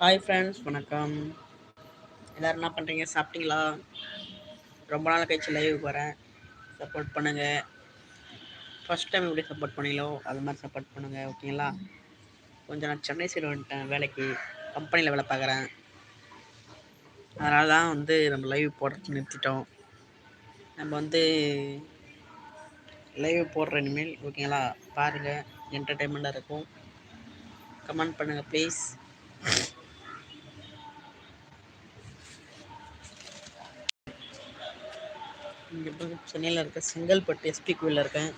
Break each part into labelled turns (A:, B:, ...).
A: Hi friends வணக்கம். எல்லோரும் என்ன பண்ணுறீங்க சாப்பிட்டீங்களா? ரொம்ப நாள் கழிச்சு லைவ் வரேன் சப்போர்ட் பண்ணுங்கள் ஃபஸ்ட் டைம் எப்படி சப்போர்ட் பண்ணீங்களோ அது மாதிரி சப்போர்ட் பண்ணுங்கள் ஓகேங்களா கொஞ்சம் நான் சென்னை சைடு வந்துட்டேன் வேலைக்கு கம்பெனியில் வேலை பார்க்குறேன். அதனால தான் வந்து நம்ம லைவ் போடுறது நிறுத்திட்டோம். நம்ம வந்து லைவ் போடுற இனிமேல் ஓகேங்களா பாருங்கள் என்டர்டெயின்மெண்ட்டாக இருக்கும். கமெண்ட் பண்ணுங்கள் ப்ளீஸ் இங்கே சென்னையில் இருக்க செங்கல்பட்டு எஸ்பி கோயிலில் இருக்கேன்.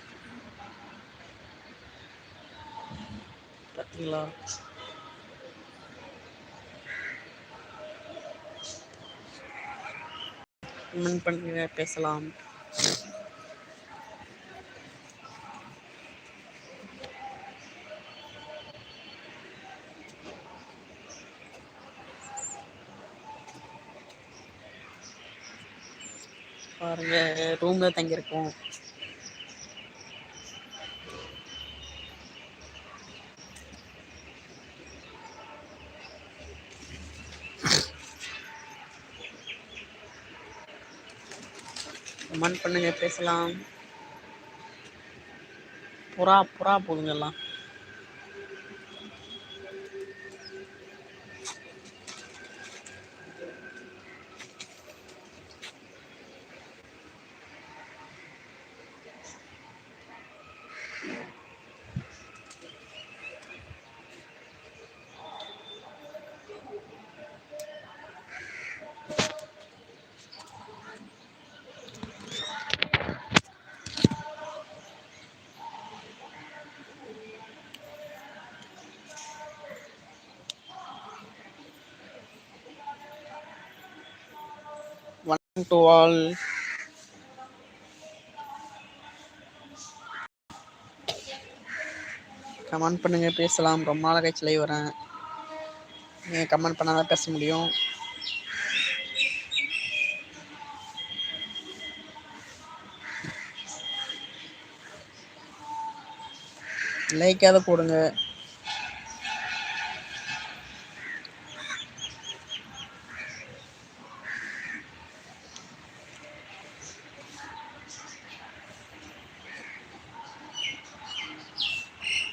A: பார்த்தீங்களா கமெண்ட் பண்ணுங்க பேசலாம். பாருங்க ரூம்ல தங்கியிருக்கோம். கமெண்ட் பண்ணுங்க பேசலாம். புறா புறா போதுங்க எல்லாம் வணக்கம் டு ஆல் கமெண்ட் பண்ணுங்க பேசலாம். ரொம்ப நாள் கழிச்சு லைவ் வரேன். நீங்கள் கமெண்ட் பண்ணாதான் பேச முடியும்? லைக்காக போடுங்க.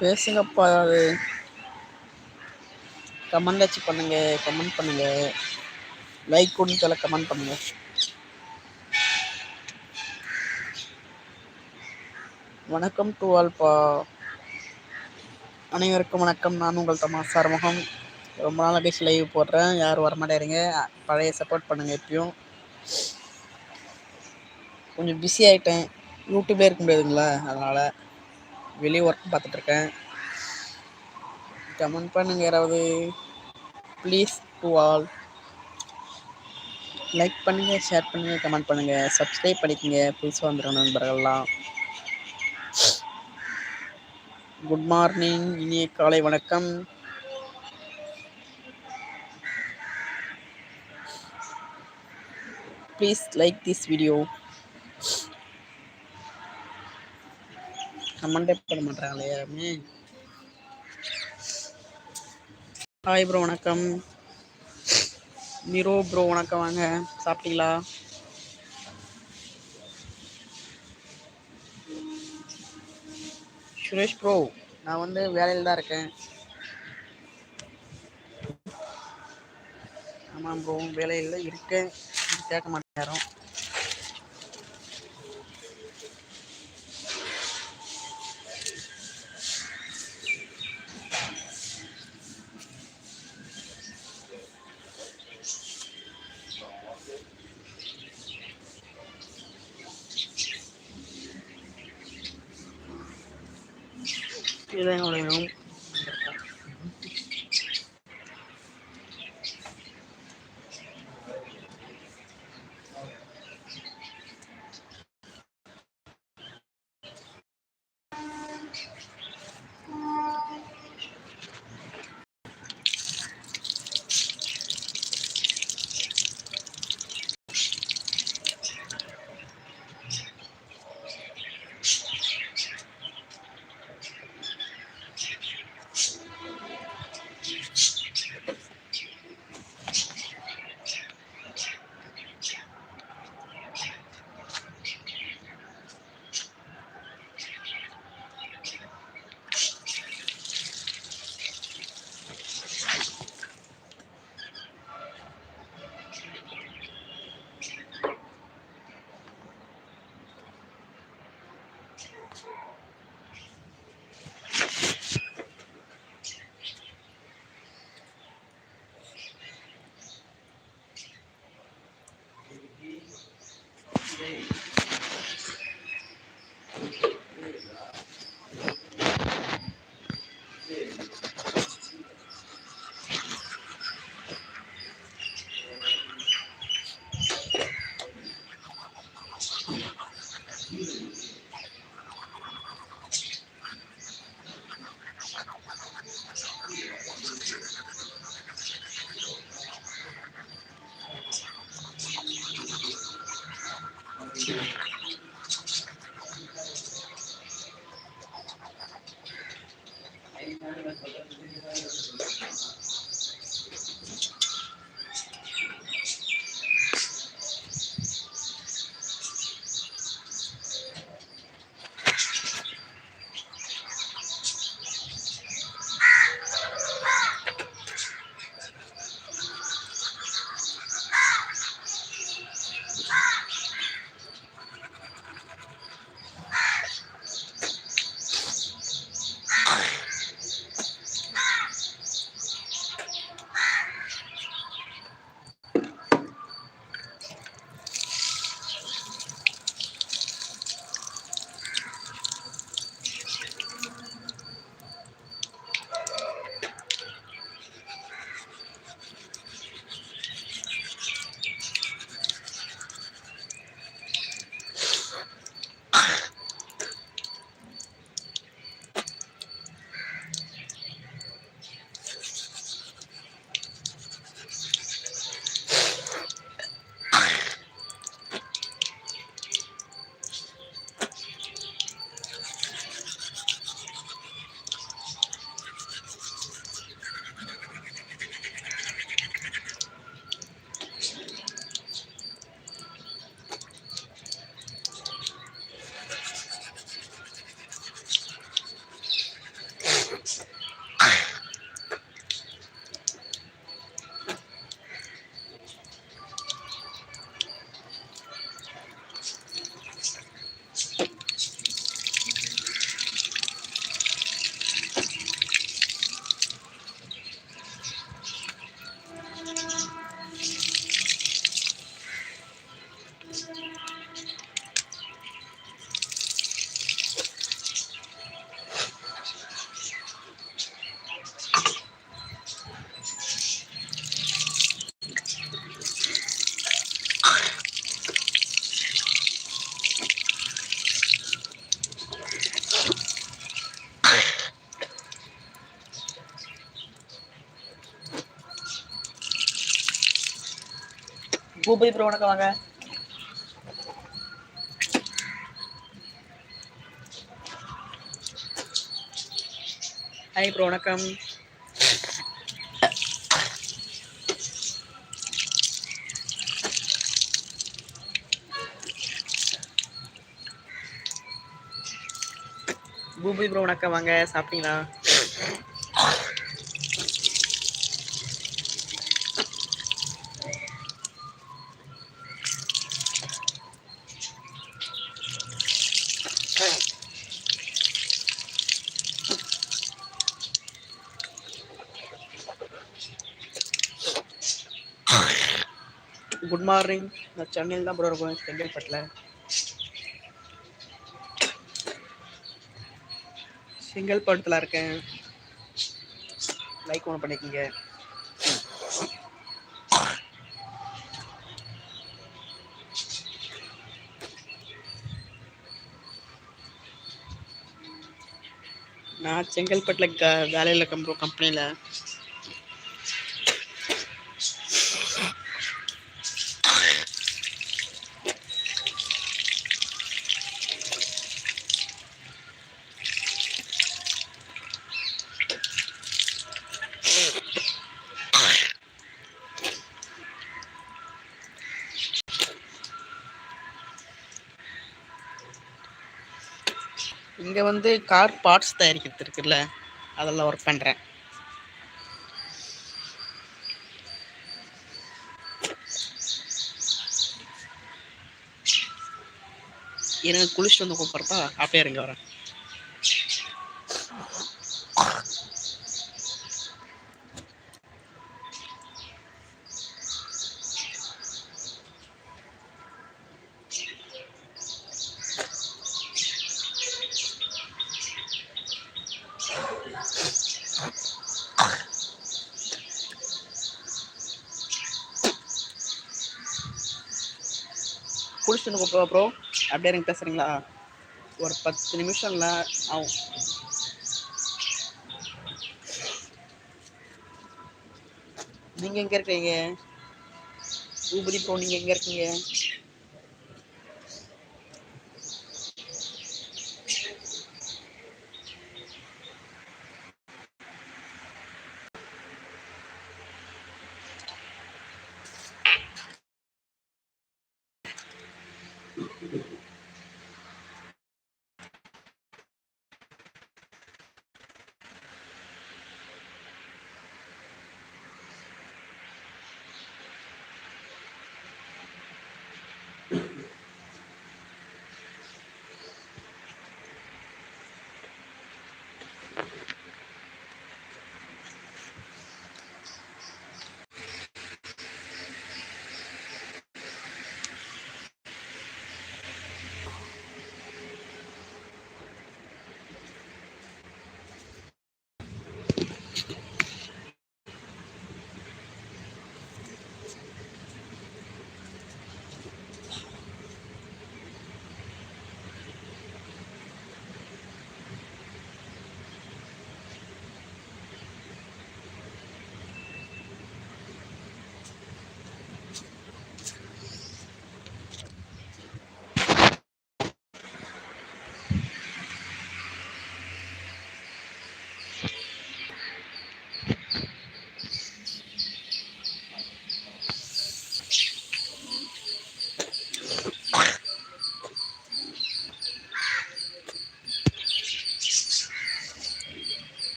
A: பேசுங்கப்பா அது. கமெண்ட் பண்ணுங்கள் பண்ணுங்க கமெண்ட் பண்ணுங்க. லைக் கொடுத்தல கமெண்ட் பண்ணுங்க. வணக்கம் டு ஆல்பா அனைவருக்கும் வணக்கம். நான் உங்கள் தமாஸ் முகம் ரொம்ப நாள் கழிச்சு லைவ் போடுறேன். யாரும் வரமாட்டேறீங்க. பழைய சப்போர்ட் பண்ணுங்கள் எப்பயும். கொஞ்சம் பிஸி ஆகிட்டேன் யூடியூப்லேயே இருக்க முடியாதுங்களா? அதனால். வெளியே ஒர்க் பார்த்துட்ருக்கேன் கமெண்ட் பண்ணுங்கள் யாராவது. ப்ளீஸ் டு ஆல் லைக் பண்ணுங்கள் ஷேர் பண்ணுங்கள் கமெண்ட் பண்ணுங்கள் சப்ஸ்கிரைப் பண்ணிக்கோங்க. புதுசாக வந்துடும் நண்பர்கள்லாம். குட் மார்னிங் இனிய காலை வணக்கம். ப்ளீஸ் லைக் திஸ் வீடியோ கமெண்டே பண்ண மாட்டாங்களே யாருமே. ஹாய் ப்ரோ வணக்கம். நிரோ ப்ரோ வணக்கம் வாங்க. சாப்பிட்டீங்களா? சுரேஷ் ப்ரோ நான் வந்து வேலையில் தான் இருக்கேன். ஆமாம் ப்ரோ வேலையில் இருக்கேன். கேட்க மாட்டேன் யாரும். Hey. பூபதி ப்ரோ வணக்கம் வாங்க. ஹாய் ப்ரோ வணக்கம். பூபதி ப்ரோ வணக்கம் வாங்க சாப்பிட்டீங்களா? குட் மார்னிங் நான் சென்னையில் தான் ப்ரோ இருக்கேன். செங்கல்பட்டில். செங்கல்பட்டில் இருக்கேன். லைக் ஒன்று பண்ணிக்கோங்க. நான் செங்கல்பட்டில் க வேலையில் இருக்கம்போ கம்பெனியில் இங்கே வந்து கார் பார்ட்ஸ் தயாரிக்கிறது இருக்குல்ல அதெல்லாம் ஒர்க் பண்ணுறேன் எனக்கு குளிச்சுட்டு வந்து கூப்பிட்றப்பா அப்படியே இருங்க வரேன். ப்ரோ ப்ரோ அப்படியே எனக்கு பேசுகிறீங்களா ஒரு பத்து நிமிஷம்ல ஆகும். நீங்கள் எங்கே இருக்கீங்க? ஊபரி ப்ரோ நீங்கள் எங்கே இருக்கீங்க?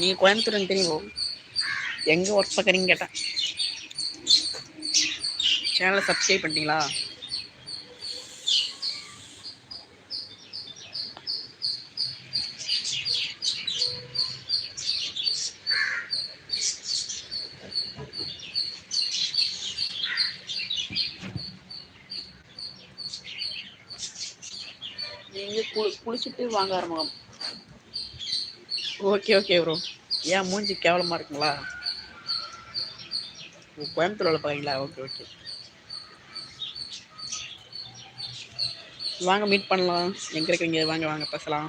A: நீங்கள் கோயம்புத்தூர் தெரியும்? எங்கே ஒர்க் பார்க்குறீங்க கேட்டேன். சேனலை சப்ஸ்கிரைப் பண்ணிட்டீங்களா? நீங்கள் குளி குளிச்சுட்டு வாங்க ஆரம்பம் ஓகே ஓகே ப்ரோ ஏன் மூஞ்சி கேவலமா இருக்குங்களா? ஓ, கோயம்புத்தூர்ல பாருங்களா ஓகே ஓகே வாங்க மீட் பண்ணலாம். எங்க இருக்கீங்க வாங்க வாங்க பேசலாம்.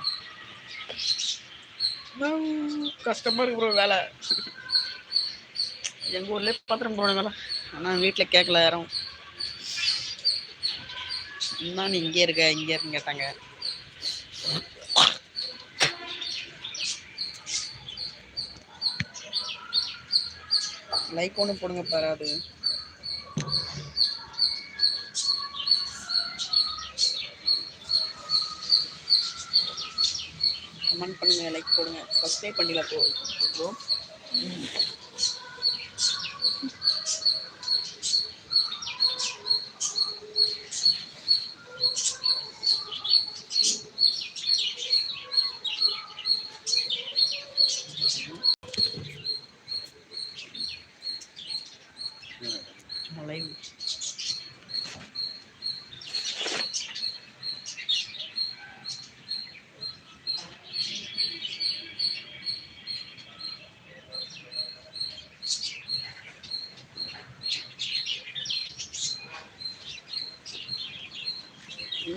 A: கஷ்டமா இருக்கு ப்ரோ வேலை. எங்கள் ஊர்லேயே பார்த்துட்டு போனாங்களா ஆனால் வீட்டில் கேட்கல யாரும். இன்னும் இங்கே இருக்க இங்கே இருக்குன்னு கேட்டாங்க. லைக் ஒன்று போடுங்க பராது கமெண்ட் பண்ணுங்க லைக் போடுங்க. சப்ஸ்கிரைப் பண்ணிடலாம் ப்ரோ.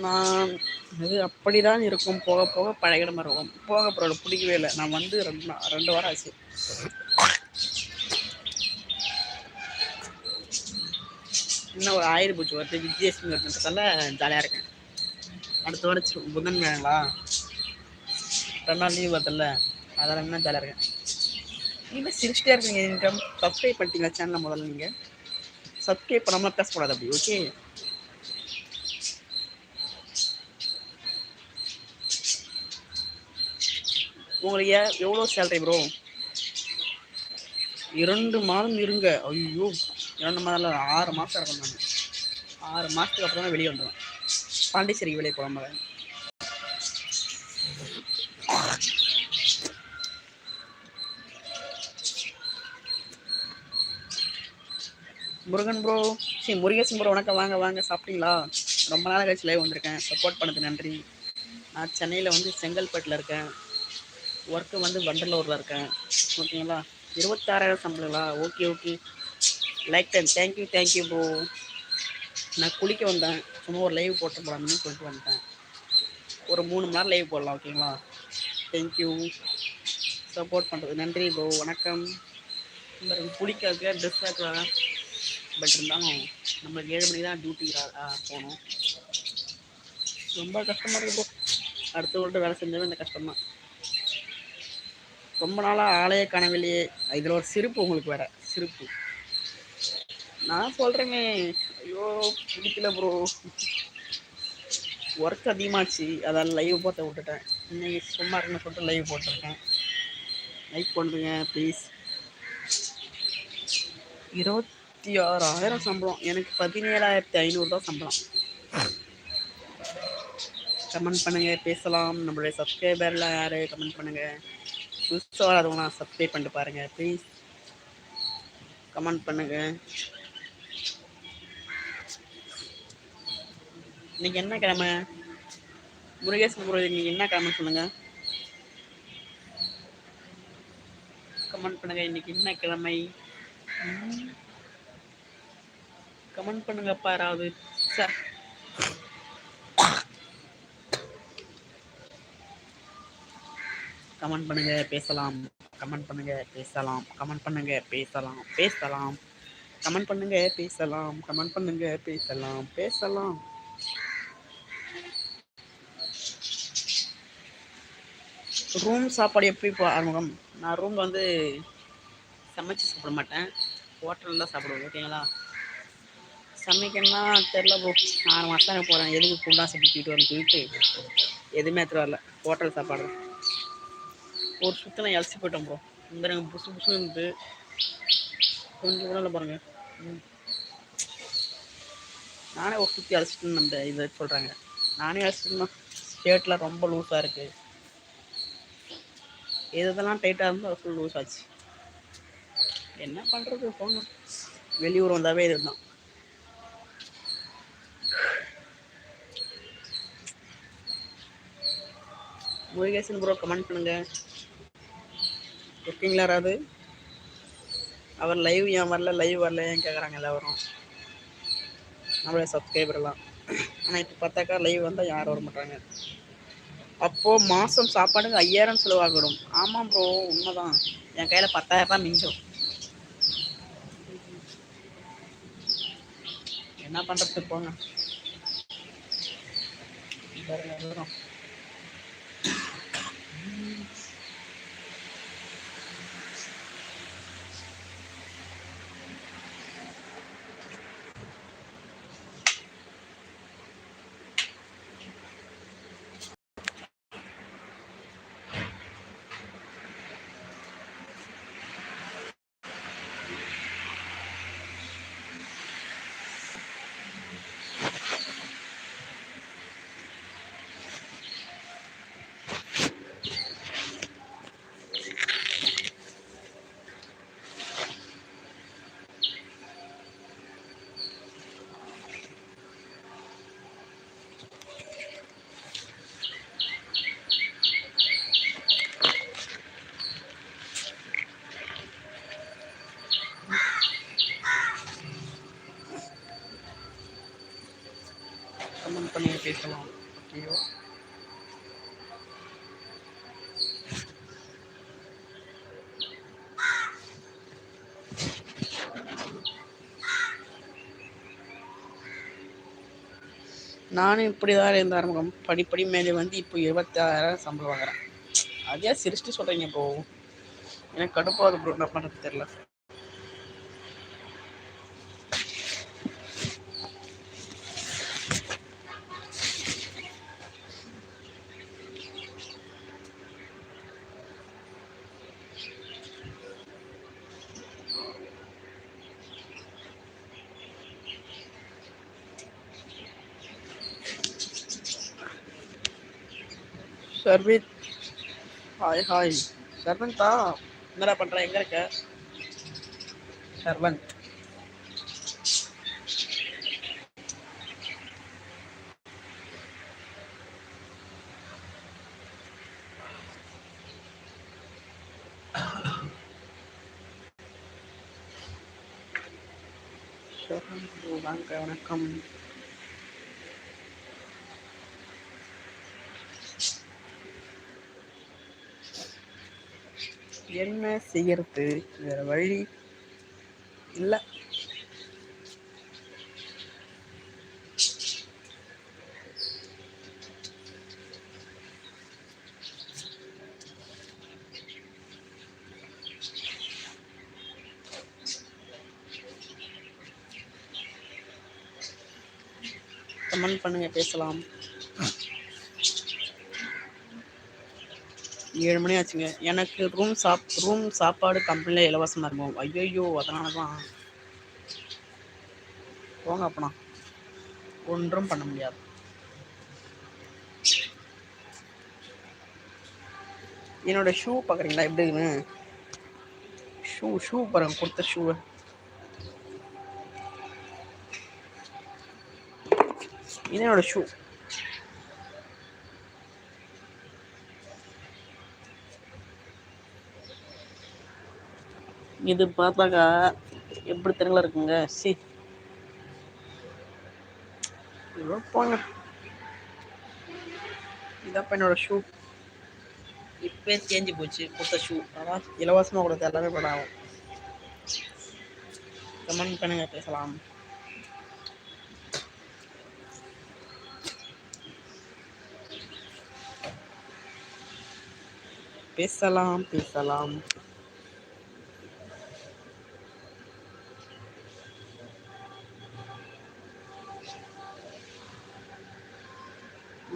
A: நான் அது அப்படிதான் இருக்கும். போக போக பழகிட மாதிரி இருக்கும். போக பிறகு பிடிக்கவே இல்லை. நான் வந்து ரெண்டு நாள் ரெண்டு வாரம் ஆச்சு. இன்னும் ஒரு ஆயிரம் பூச்சி வருது. விஜயலட்சுமி வருதுன்றதால ஜாலியாக இருக்கேன். அடுத்த வாரம் புதன் வேணுங்களா? ரெண்டு நாள் லீவ் வருதுல்ல அதெல்லாம் இன்னும் ஜாலியாக இருக்கேன். நீங்கள் சிரிச்சிட்டே இருக்கீங்க. இன்கம் சப்ஸ்கிரைப் பண்ணிட்டீங்களா சேனலில் முதல்ல நீங்கள் சப்ஸ்கிரைப் பண்ணாமல் பேசக்கூடாது அப்படி ஓகே உங்களுக்கு எவ்வளோ சேலரி ப்ரோ இரண்டு மாதம் இருங்க. ஐயோ. இரண்டு மாதம் இல்லை ஆறு மாதம் இருக்கும் நான் ஆறு மாதத்துக்கு அப்புறம் தான் வெளியே வந்துடுவேன் பாண்டிச்சேரிக்கு வெளியே போகாம முருகன் ப்ரோ சரி முருகேசன் ப்ரோ வணக்கம். வாங்க வாங்க. சாப்பிட்டீங்களா? ரொம்ப நாள் கழிச்சு லைவ் வந்திருக்கேன். சப்போர்ட் பண்ணது நன்றி. நான் சென்னையில் வந்து செங்கல்பட்டில் இருக்கேன். ஒர்க்கு வந்து வண்டலூரில் இருக்கேன். ஓகேங்களா? இருபத்தாறாயிரம் சம்பளங்களா? Okay okay. Like time thank you thank you bro நான் குளிக்க வந்தேன். சும்மா ஒரு லைவ் போட்டு போகலாம்னு சொல்லிட்டு வந்தேன் ஒரு மூணு மணி நேரம் லைவ் போடலாம் ஓகேங்களா? தேங்க்யூ சப்போர்ட் பண்ணுறது நன்றி ப்ரோ வணக்கம். பிடிக்காது ட்ரெஸ் ஆக்குறாங்க பட் இருந்தாலும் நம்மளுக்கு ஏழு மணிக்கு தான் டியூட்டி போகணும். ரொம்ப கஷ்டமாக இருக்கும் ப்ரோ அடுத்தவங்கள்ட்ட வேலை செஞ்சவே இந்த கஷ்டமாக ரொம்ப நாளாக ஆளையே காணவில்லையே. இதில் ஒரு சிரிப்பு உங்களுக்கு வேற சிரிப்பு. நான் சொல்கிறேங்க ஐயோ பிடிக்கல ப்ரோ ஒர்க் அதிகமாச்சு. அதால் லைவ் போட்ட விட்டுட்டேன். இன்னைக்கு சும்மா இருக்குன்னு சொல்லிட்டு லைவ் போட்டிருக்கேன். லைக் பண்ணுங்க ப்ளீஸ் இருபத்தி ஆறாயிரம் சம்பளம். எனக்கு பதினேழாயிரத்தி ஐநூறுரூவா சம்பளம். கமெண்ட் பண்ணுங்கள் பேசலாம். நம்மளுடைய சப்ஸ்கிரைபரில் யார்? கமெண்ட் பண்ணுங்கள் புதுசாக வராதவங்களாம் சப்ஸ்கிரைப் பண்ணிட்டு பாருங்க ப்ளீஸ் கமெண்ட் பண்ணுங்க. இன்னைக்கு என்ன கிழமை? முருகேசன் ப்ரோ இன்னைக்கு என்ன கிழமை சொல்லுங்க? கமெண்ட் பண்ணுங்க இன்னைக்கு என்ன கிழமை? கமெண்ட் பண்ணுங்கப்பா யாராவது. சார் கமெண்ட் பண்ணுங்க பேசலாம். கமெண்ட் பண்ணுங்க பேசலாம். கமெண்ட் பண்ணுங்க பேசலாம். பேசலாம். கமெண்ட் பண்ணுங்க பேசலாம். கமெண்ட் பண்ணுங்க பேசலாம். பேசலாம். ரூம் சாப்பாடு எப்படி இப்போ ஆரம்பம்? நான் ரூம் வந்து சமைச்சு சாப்பிட மாட்டேன். ஹோட்டலில் தான் சாப்பிடுவேன் ஓகேங்களா சமைக்கணும்னா தெரில போ ஆறு மாதம் போகிறேன் எதுக்கு குண்டா சட்டி தூக்கிட்டு வரேன்னு சொல்லிட்டு? எதுவுமே எடுத்துகிட்டு வரல. ஹோட்டல் சாப்பாடு. ஒரு சுத்தம் இலசி போயிட்டோம் ப்ரோ இந்த எனக்கு புசு புசு இருந்து. கொஞ்சம் கூட இல்லை பாருங்க. ம். நானே ஒரு சுற்றி அழைச்சிட்டு அந்த இதை சொல்கிறாங்க நானே அழைச்சிட்டு ஷேர்ட்லாம் ரொம்ப லூஸாக இருக்குது எது இதெல்லாம் டைட்டாக இருந்தால் அது ஃபுல் லூஸ் ஆச்சு. என்ன பண்ணுறது போங்க வெளியூர் வந்தாவே இது தான் முருகேசன் ப்ரோ கமெண்ட் பண்ணுங்கள் இருக்கீங்களா யாராவது அவர் லைவ் ஏன் வரல லைவ் வரல ஏன் கேட்குறாங்க எல்லாரும்? நம்மளே சப்ஸ்கிரைபர்லாம் ஆனால் இப்போ பார்த்தாக்கா லைவ் வந்தால் யாரும் வர மாட்டாங்க. அப்போது மாதம் சாப்பாடுக்கு ஐயாயிரம் செலவாகிடும் ஆமாம் ப்ரோ உண்மைதான். என் கையில் பத்தாயிரரூபா மிஞ்சும். என்ன பண்ணுறது போங்க. வேறு பேசலாம் ஐயோ நானும் இப்படி தான் இருந்த ஆரம்பம். படிப்படி மேலே வந்து இப்போ இருபத்தாயிரம் சம்பளம் வாங்குறேன். அதே சிரிச்சுட்டு சொல்கிறீங்க இப்போ எனக்கு கடுப்பாது ப்ரோ என்ன பண்ணுறது தெரில சர்வித் ஹாய் ஹாய் சர்வந்தா என்னடா பண்ற? எங்க இருக்க? சர்வந்த். வாங்க வணக்கம். என்ன செய்யறது? வேற வழி இல்ல. கமெண்ட் பண்ணுங்க பேசலாம். ஏழு மணி ஆச்சுங்க. எனக்கு ரூம் சாப் ரூம் சாப்பாடு கம்பெனியில் இலவசமாக இருக்கும். ஐயோ அதனால தான் போங்க அப்பனா. ஒன்றும் பண்ண முடியாது. என்னோட ஷூ பார்க்குறீங்களா? எப்படி இருக்குன்னு? ஷூ ஷூ பாருங்க. கொடுத்த ஷூவை இது என்னோடய ஷூ இது பார்த்தாக்கா எப்படி தெருங்களா இருக்குங்க? சி. இவ்வளோ போங்க. என்னோட ஷூ இப்போ தேஞ்சு போச்சு கொடுத்த ஷூ அதான் இலவசமாக கொடுத்த எல்லாமே படாகும் கமெண்ட் பண்ணுங்க பேசலாம். பேசலாம் பேசலாம்.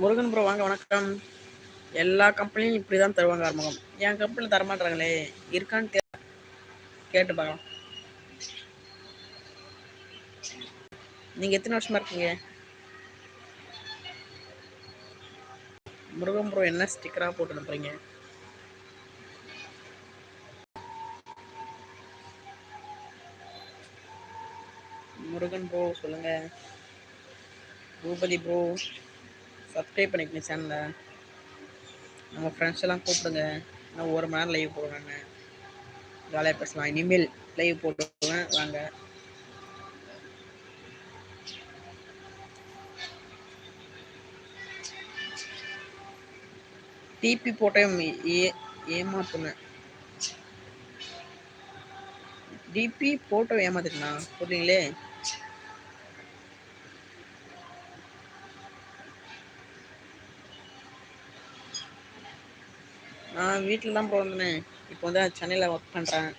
A: முருகன் ப்ரோ வாங்க வணக்கம். எல்லா கம்பெனியும் இப்படி தான் தருவாங்க ஆரம்பம் என் கம்பெனியில் தரமாட்டாங்களே. இருக்கான்னு தெ கேட்டு பார்க்கலாம். நீங்கள் எத்தனை வருஷமா இருக்கீங்க? முருகன் ப்ரோ என்ன ஸ்டிக்கராக போட்டு அனுப்புறீங்க? முருகன் ப்ரோ சொல்லுங்க. பூபதி ப்ரோ சப்ஸ்கிரைப் பண்ணிக்கணும் சேனலை நம்ம ஃப்ரெண்ட்ஸ் எல்லாம் கூப்பிடுங்க. இன்னும் ஒரு மணி நேரம் லைவ் போடுவேன் நான். ஜாலியாக பேசலாம். இனிமேல் லைவ் போட்டுவேன் வாங்க. டிபி போட்டேன். ஏ ஏமாத்துனேன். டிபி போட்டோ ஏமாத்திட்டா போட்டீங்களே நான் வீட்டில் தான் ப்ரோ இப்போ வந்து சென்னையில் ஒர்க் பண்ணுறேன்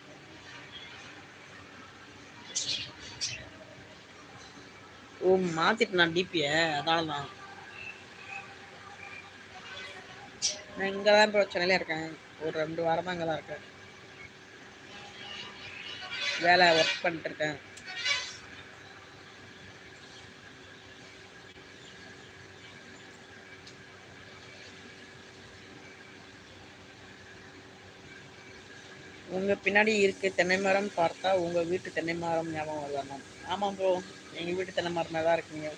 A: ஓ மாத்திட்டு நான் டிபியை அதனால தான். நான் இங்கே தான் இப்போ சென்னையில் இருக்கேன். ஒரு ரெண்டு வாரம் தான் இங்கே தான் இருக்கேன். வேலை ஒர்க் பண்ணிட்டு இருக்கேன். உங்க பின்னாடி இருக்கு தென்னை மரம் பார்த்தா உங்க வீட்டு தென்னை மரம் ஞாபகம் வருதாமா ஆமாம் ப்ரோ எங்க வீட்டு தென்னை மரமே தான் இருக்குங்க.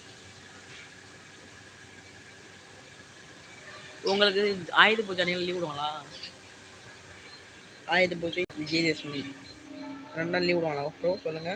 A: உங்களுக்கு ஆயுத பூஜை அன்னைக்கு லீவ் விடுவாங்களா? ஆயுத பூஜை விஜயதசமி ரெண்டு நாள் லீவ் விடுவாங்களா ப்ரோ சொல்லுங்க.